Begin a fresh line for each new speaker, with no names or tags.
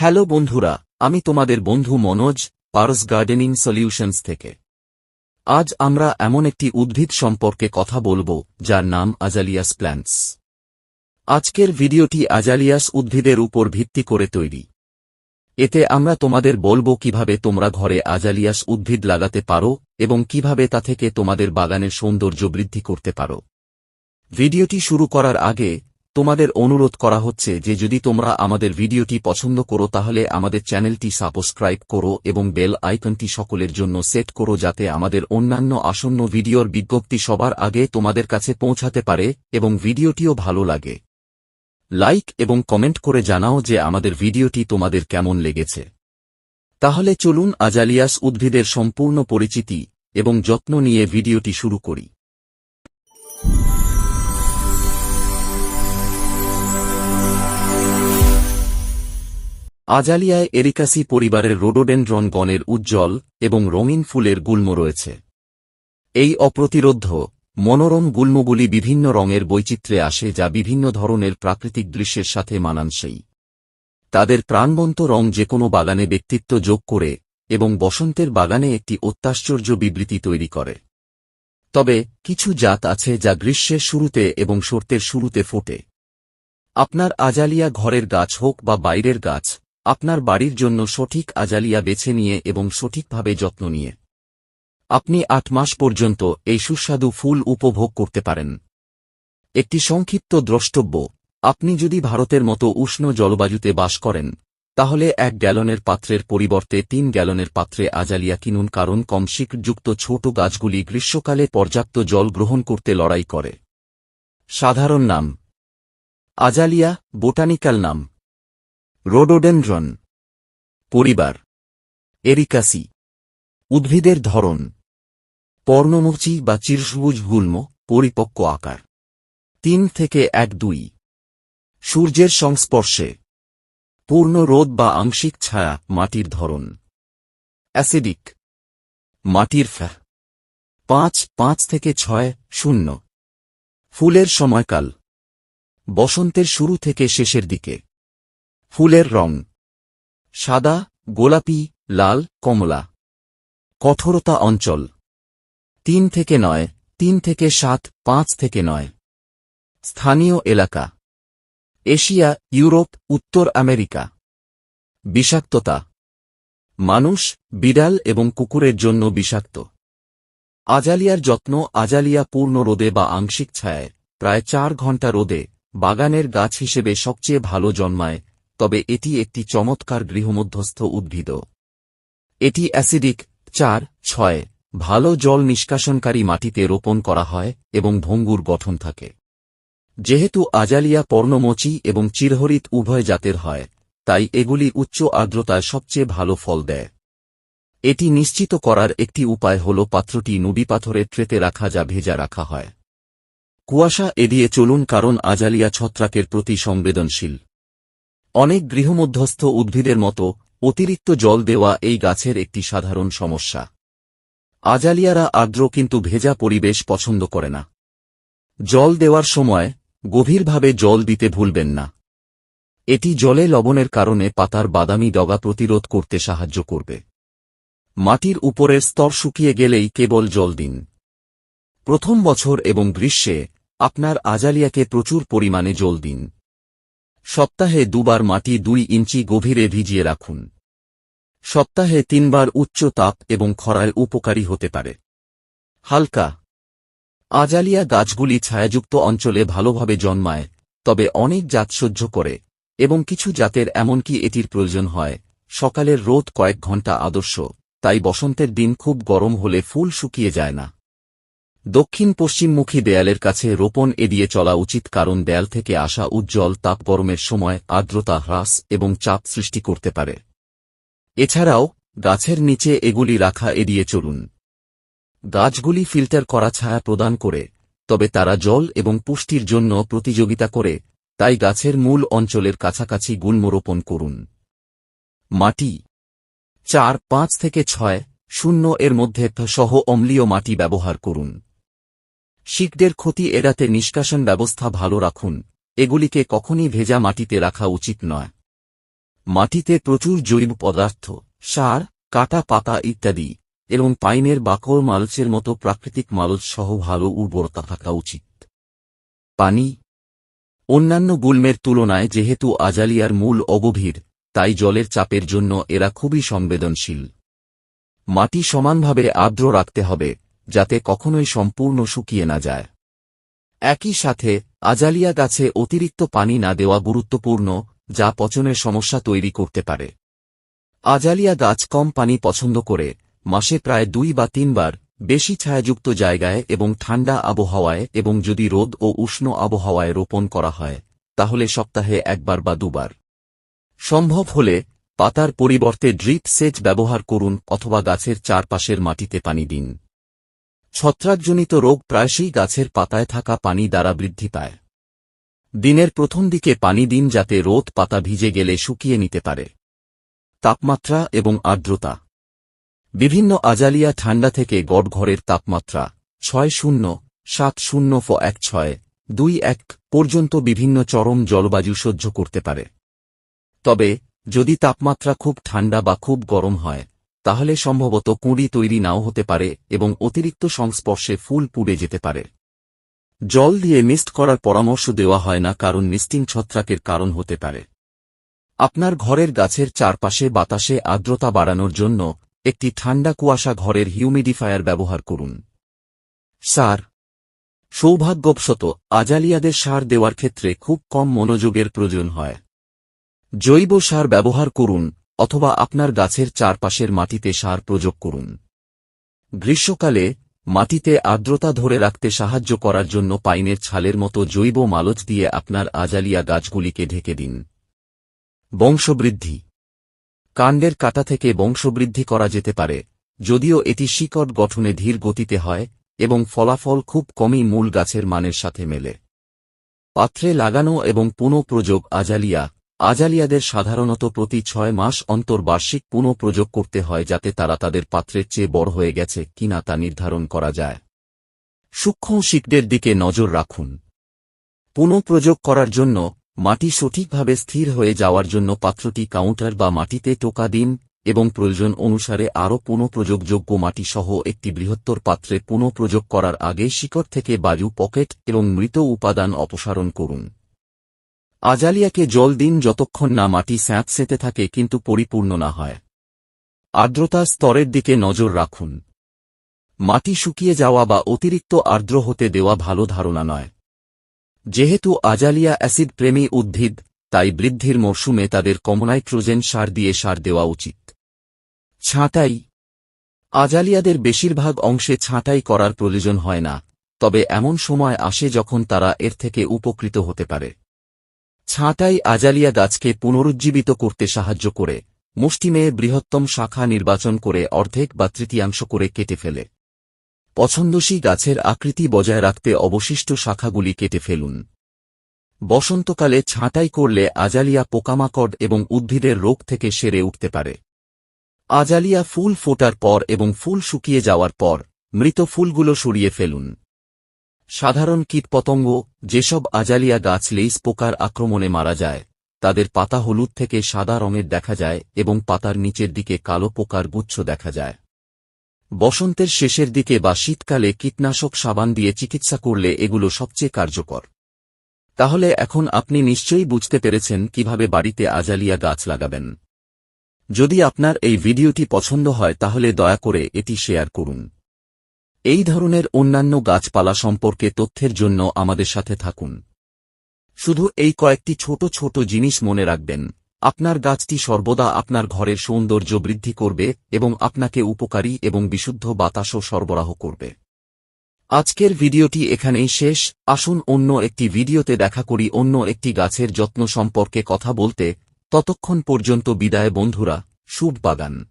Hello বন্ধুরা, আমি তোমাদের বন্ধু মনোজ, পারস গার্ডেনিং সলিউশনস থেকে। আজ আমরা এমন একটি উদ্ভিদ সম্পর্কে কথা বলব, যার নাম আজালিয়াস প্ল্যান্টস। আজকের ভিডিওটি আজালিয়াস উদ্ভিদের উপর ভিত্তি করে তৈরি। এতে আমরা তোমাদের বলব কীভাবে তোমরা ঘরে আজালিয়াস উদ্ভিদ লাগাতে পারো এবং কীভাবে তা থেকে তোমাদের বাগানের সৌন্দর্য বৃদ্ধি করতে পারো। ভিডিওটি শুরু করার আগে তোমাদের অনুরোধ করা হচ্ছে যে যদি তোমরা আমাদের ভিডিওটি পছন্দ করো তাহলে আমাদের চ্যানেলটি সাবস্ক্রাইব করো এবং বেল আইকনটি সকলের জন্য সেট করো যাতে আমাদের অন্যান্য আসন্ন ভিডিওর বিজ্ঞপ্তি সবার আগে তোমাদের কাছে পৌঁছাতে পারে এবং ভিডিওটিও ভালো লাগে। লাইক এবং কমেন্ট করে জানাও যে আমাদের ভিডিওটি তোমাদের কেমন লেগেছে। তাহলে চলুন আজালিয়াস উদ্ভিদের সম্পূর্ণ পরিচিতি এবং যত্ন নিয়ে ভিডিওটি শুরু করি। আজালিয়ায় এরিকাসি পরিবারের রোডোডেন্ড্রন গণের উজ্জ্বল এবং রঙিন ফুলের গুল্ম রয়েছে। এই অপ্রতিরোধ্য, মনোরম গুল্মগুলি বিভিন্ন রঙের বৈচিত্র্যে আসে যা বিভিন্ন ধরনের প্রাকৃতিক দৃশ্যের সাথে মানানসই। তাদের প্রাণবন্ত রং যে কোনো বাগানে ব্যক্তিত্ব যোগ করে এবং বসন্তের বাগানে একটি অত্যাশ্চর্য বিবৃতি তৈরি করে। তবে, কিছু জাত আছে যা গ্রীষ্মের শুরুতে এবং শর্তের শুরুতে ফোটে। আপনার আজালিয়া ঘরের গাছ হোক বা বাইরের গাছ আপনার বাড়ির জন্য সঠিক আজালিয়া বেছে নিয়ে এবং সঠিকভাবে যত্ন নিয়ে। আপনি আট মাস পর্যন্ত এই সুস্বাদু ফুল উপভোগ করতে পারেন। একটি সংক্ষিপ্ত দ্রষ্টব্য, আপনি যদি ভারতের মতো উষ্ণ জলবায়ুতে বাস করেন, তাহলে এক গ্যালনের পাত্রের পরিবর্তে তিন গ্যালনের পাত্রে আজালিয়া কিনুন কারণ কম শিকযুক্ত ছোট গাছগুলি গ্রীষ্মকালে পর্যাপ্ত জল গ্রহণ করতে লড়াই করে। সাধারণ নাম, আজালিয়া বোটানিক্যাল নাম। রোডোডেন্ড্রন, পরিবার, এরিকাসি, উদ্ভিদের ধরন, পর্ণমুচি বা চিরসবুজ গুল্ম, পরিপক্ক আকার, তিন থেকে এক দুই, সূর্যের সংস্পর্শে, পূর্ণ রোদ বা আংশিক ছায়া, মাটির ধরন, অ্যাসিডিক, মাটির ফ্যা পাঁচ পাঁচ থেকে ছয়, শূন্য, ফুলের সময়কাল, বসন্তের শুরু থেকে শেষের দিকে। ফুলের রং। সাদা, গোলাপি, লাল, কমলা। কঠোরতা অঞ্চল। তিন থেকে নয়, তিন থেকে সাত, পাঁচ থেকে নয়। স্থানীয় এলাকা। এশিয়া, ইউরোপ, উত্তর আমেরিকা। বিষাক্ততা। মানুষ, বিড়াল এবং কুকুরের জন্য বিষাক্ত। আজালিয়ার যত্ন আজালিয়া পূর্ণ রোদে বা আংশিক ছায়ায়, প্রায় চার ঘণ্টা রোদে, বাগানের গাছ হিসেবে সবচেয়ে ভালো জন্মায় তবে এটি একটি চমৎকার গৃহমধ্যস্থ উদ্ভিদ। এটি অ্যাসিডিক। চার, ছয়, ভালো জল নিষ্কাশনকারী মাটিতে রোপণ করা হয় এবং ভঙ্গুর গঠন থাকে। যেহেতু আজালিয়া পর্ণমোচী এবং চিরহরিত উভয় জাতের হয়, তাই এগুলি উচ্চ আর্দ্রতায় সবচেয়ে ভালো ফল দেয়। এটি নিশ্চিত করার একটি উপায় হল পাত্রটি নুডি পাথরের ট্রেতে রাখা যা ভেজা রাখা হয়। কুয়াশা এড়িয়ে চলুন কারণ আজালিয়া ছত্রাকের প্রতি সংবেদনশীল। অনেক গৃহমধ্যস্থ উদ্ভিদের মতো অতিরিক্ত জল দেওয়া এই গাছের একটি সাধারণ সমস্যা। আজালিয়ারা আর্দ্র কিন্তু ভেজা পরিবেশ পছন্দ করে না। জল দেওয়ার সময় গভীরভাবে জল দিতে ভুলবেন না। এটি জলে লবণের কারণে পাতার বাদামি ডগা প্রতিরোধ করতে সাহায্য করবে। মাটির উপরের স্তর শুকিয়ে গেলেই কেবল জল দিন। প্রথম বছর এবং গ্রীষ্মে আপনার আজালিয়াকে প্রচুর পরিমাণে জল দিন। সপ্তাহে দুবার মাটি দুই ইঞ্চি গভীরে ভিজিয়ে রাখুন। সপ্তাহে তিনবার উচ্চ তাপ এবং খরায় উপকারী হতে পারে। হালকা। আজালিয়া গাছগুলি ছায়াযুক্ত অঞ্চলে ভালোভাবে জন্মায়, তবে অনেক জাত সহ্য করে, এবং কিছু জাতের এমনকি এটির প্রয়োজন হয়। সকালের রোদ কয়েক ঘণ্টা আদর্শ, তাই বসন্তের দিন খুব গরম হলে ফুল শুকিয়ে যায় না। দক্ষিণ পশ্চিমমুখী দেয়ালের কাছে রোপণ এড়িয়ে চলা উচিত কারণ দেয়াল থেকে আসা উজ্জ্বল তাপ গরমের সময় আর্দ্রতা হ্রাস এবং চাপ সৃষ্টি করতে পারে। এছাড়াও, গাছের নিচে এগুলি রাখা এড়িয়ে চলুন। গাছগুলি ফিল্টার করা ছায়া প্রদান করে, তবে তারা জল এবং পুষ্টির জন্য প্রতিযোগিতা করে, তাই গাছের মূল অঞ্চলের কাছাকাছি গুল্মরোপণ করুন। মাটি চার, পাঁচ থেকে ছয়, শূন্য এর মধ্যে সহ অম্লীয় মাটি ব্যবহার করুন। শিকদের ক্ষতি এড়াতে নিষ্কাশন ব্যবস্থা ভালো রাখুন। এগুলিকে কখনই ভেজা মাটিতে রাখা উচিত নয়। মাটিতে প্রচুর জৈব পদার্থ, সার, কাটা, পাতা ইত্যাদি, এবং পাইনের বাকল মালচের মতো প্রাকৃতিক মালচ সহ ভালো উর্বরতা থাকা উচিত। পানি। অন্যান্য গুল্মের তুলনায় যেহেতু আজালিয়ার মূল অগভীর, তাই জলের চাপের জন্য এরা খুবই সংবেদনশীল। মাটি সমানভাবে আর্দ্র রাখতে হবে। যাতে কখনোই সম্পূর্ণ শুকিয়ে না যায়। একই সাথে, আজালিয়া গাছে অতিরিক্ত পানি না দেওয়া গুরুত্বপূর্ণ, যা পচনের সমস্যা তৈরি করতে পারে। আজালিয়া গাছ কম পানি পছন্দ করে, মাসে প্রায় দুই বা তিনবার বেশি ছায়াযুক্ত জায়গায় এবং ঠান্ডা আবহাওয়ায় এবং যদি রোদ ও উষ্ণ আবহাওয়ায় রোপণ করা হয়, তাহলে সপ্তাহে একবার বা দুবার। সম্ভব হলে, পাতার পরিবর্তে ড্রিপ সেচ ব্যবহার করুন অথবা গাছের চারপাশের মাটিতে পানি দিন। ছত্রাকজনিত রোগ প্রায়শই গাছের পাতায় থাকা পানি দ্বারা বৃদ্ধি পায়। দিনের প্রথম দিকে পানি দিন যাতে রোদ পাতা ভিজে গেলে শুকিয়ে নিতে পারে। তাপমাত্রা এবং আর্দ্রতা। বিভিন্ন আজালিয়া ঠান্ডা থেকে গড়ঘরের তাপমাত্রা ছয় শূন্য সাত শূন্য ফ এক ছয় দুই এক পর্যন্ত বিভিন্ন চরম জলবায়ু সহ্য করতে পারে। তবে যদি তাপমাত্রা খুব ঠান্ডা বা খুব গরম হয় তাহলে সম্ভবত কুঁড়ি তৈরি নাও হতে পারে এবং অতিরিক্ত সংস্পর্শে ফুল পুড়ে যেতে পারে। জল দিয়ে মিস্ট করার পরামর্শ দেওয়া হয় না কারণ মিস্টিং ছত্রাকের কারণ হতে পারে। আপনার ঘরের গাছের চারপাশে বাতাসে আর্দ্রতা বাড়ানোর জন্য একটি ঠান্ডা কুয়াশা ঘরের হিউমিডিফায়ার ব্যবহার করুন। সার। সৌভাগ্যবশত, আজালিয়াদের সার দেওয়ার ক্ষেত্রে খুব কম মনোযোগের প্রয়োজন হয়। জৈব সার ব্যবহার করুন অথবা আপনার গাছের চারপাশের মাটিতে সার প্রয়োগ করুন। গ্রীষ্মকালে মাটিতে আর্দ্রতা ধরে রাখতে সাহায্য করার জন্য পাইনের ছালের মতো জৈব মালচ দিয়ে আপনার আজালিয়া গাছগুলিকে ঢেকে দিন। বংশবৃদ্ধি। কাণ্ডের কাটা থেকে বংশবৃদ্ধি করা যেতে পারে, যদিও এটি শিকড় গঠনে ধীর গতিতে হয় এবং ফলাফল খুব কমই মূল গাছের মানের সাথে মেলে। পাত্রে লাগানো এবং পুনঃপ্রযোগ আজালিয়া আজালিয়াদের সাধারণত প্রতি ছয় মাস অন্তর বার্ষিক পুনঃপ্রযোগ করতে হয় যাতে তারা তাদের পাত্রের চেয়ে বড় হয়ে গেছে কিনা তা নির্ধারণ করা যায়। সূক্ষ্ম শিকদের দিকে নজর রাখুন। পুনঃপ্রযোগ করার জন্য মাটি সঠিকভাবে স্থির হয়ে যাওয়ার জন্য পাত্রটি কাউন্টার বা মাটিতে টোকা দিন এবং প্রয়োজন অনুসারে আরও পুনঃপ্রযোগযোগ্য মাটি সহ একটি বৃহত্তর পাত্রে পুনঃপ্রযোগ করার আগে শিকড় থেকে বায়ু পকেট এবং মৃত উপাদান অপসারণ করুন। আজালিয়াকে জল দিন যতক্ষণ না মাটি স্যাঁতসেঁতে থাকে কিন্তু পরিপূর্ণ না হয়। আর্দ্রতার স্তরের দিকে নজর রাখুন। মাটি শুকিয়ে যাওয়া বা অতিরিক্ত আর্দ্র হতে দেওয়া ভালো ধারণা নয়। যেহেতু আজালিয়া অ্যাসিড প্রেমী উদ্ভিদ, তাই বৃদ্ধির মরশুমে তাদের কমনাইট্রোজেন সার দিয়ে সার দেওয়া উচিত। ছাঁটাই। আজালিয়াদের বেশিরভাগ অংশে ছাঁটাই করার প্রয়োজন হয় না, তবে এমন সময় আসে যখন তারা এর থেকে উপকৃত হতে পারে। ছাঁটাই আজালিয়া গাছকে পুনরুজ্জীবিত করতে সাহায্য করে, মুষ্টিমেয়ে বৃহত্তম শাখা নির্বাচন করে অর্ধেক বা তৃতীয়াংশ করে কেটে ফেলে। পছন্দসী গাছের আকৃতি বজায় রাখতে অবশিষ্ট শাখাগুলি কেটে ফেলুন। বসন্তকালে ছাঁটাই করলে আজালিয়া পোকামাকড় এবং উদ্ভিদের রোগ থেকে সেরে উঠতে পারে। আজালিয়া ফুল ফোটার পর এবং ফুল শুকিয়ে যাওয়ার পর মৃত ফুলগুলো সরিয়ে ফেলুন। সাধারণ কীটপতঙ্গ যেসব আজালিয়া গাছ লেইস পোকার আক্রমণে মারা যায়, তাদের পাতা হলুদ থেকে সাদা রঙের দেখা যায় এবং পাতার নিচের দিকে কালো পোকার গুচ্ছ দেখা যায়। বসন্তের শেষের দিকে বা শীতকালে কীটনাশক সাবান দিয়ে চিকিৎসা করলে এগুলো সবচেয়ে কার্যকর। তাহলে এখন আপনি নিশ্চয়ই বুঝতে পেরেছেন কীভাবে বাড়িতে আজালিয়া গাছ লাগাবেন। যদি আপনার এই ভিডিওটি পছন্দ হয় তাহলে দয়া করে এটি শেয়ার করুন। এই ধরনের অন্যান্য গাছপালা সম্পর্কে তথ্যের জন্য আমাদের সাথে থাকুন। শুধু এই কয়েকটি ছোট ছোট জিনিস মনে রাখবেন। আপনার গাছটি সর্বদা আপনার ঘরের সৌন্দর্য বৃদ্ধি করবে এবং আপনাকে উপকারী এবং বিশুদ্ধ বাতাসও সরবরাহ করবে। আজকের ভিডিওটি এখানেই শেষ। আসুন অন্য একটি ভিডিওতে দেখা করি অন্য একটি গাছের যত্ন সম্পর্কে কথা বলতে। ততক্ষণ পর্যন্ত বিদায় বন্ধুরা, শুভ বাগান।